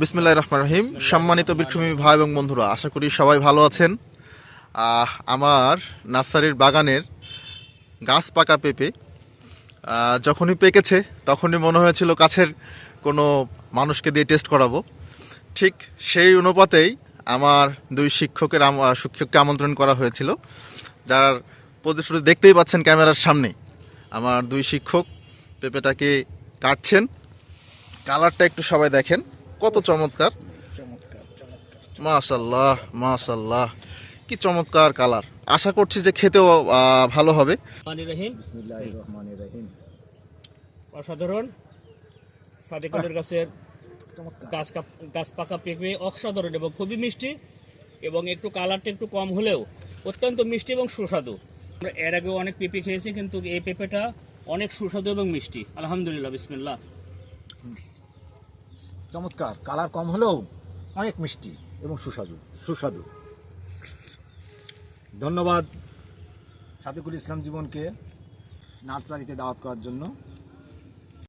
বিসমিল্লাহ রহমান রহিম। সম্মানিত বৃক্ষভূমি ভাই এবং বন্ধুরা, আশা করি সবাই ভালো আছেন। আমার নার্সারির বাগানের গাছ পাকা পেঁপে যখনই পেকেছে তখনই মনে হয়েছিল কাছের কোনো মানুষকে দিয়ে টেস্ট করাবো। ঠিক সেই অনুপাতেই আমার দুই শিক্ষকের শিক্ষককে আমন্ত্রণ করা হয়েছিল, যার প্রতিশ্রুতি দেখতেই পাচ্ছেন ক্যামেরার সামনে। আমার দুই শিক্ষক পেঁপেটাকে কাটছেন। কালারটা একটু সবাই দেখেন। কত চমৎকার? মাশাল্লাহ মাশাল্লাহ কি চমৎকার কালার। আশা করছি যে খেতেও ভালো হবে। অসাধারণ। সাদেকুলের গাছের গাছ কাপ- গাছ পাকা পেঁপে অসাধারণ এবং খুবই মিষ্টি এবং একটু কালারটা একটু কম হলেও অত্যন্ত মিষ্টি এবং সুস্বাদু। আমরা এর আগেও অনেক পেঁপে খেয়েছি কিন্তু এই পেঁপেটা অনেক সুস্বাদু এবং মিষ্টি। আলহামদুলিল্লাহ বিসমিল্লাহ। চমৎকার। কালার কম হলেও অনেক মিষ্টি এবং সুস্বাদু সুস্বাদু। ধন্যবাদ সাদিকুল ইসলাম জীবনকে নার্সারিতে দাওয়াত করার জন্য।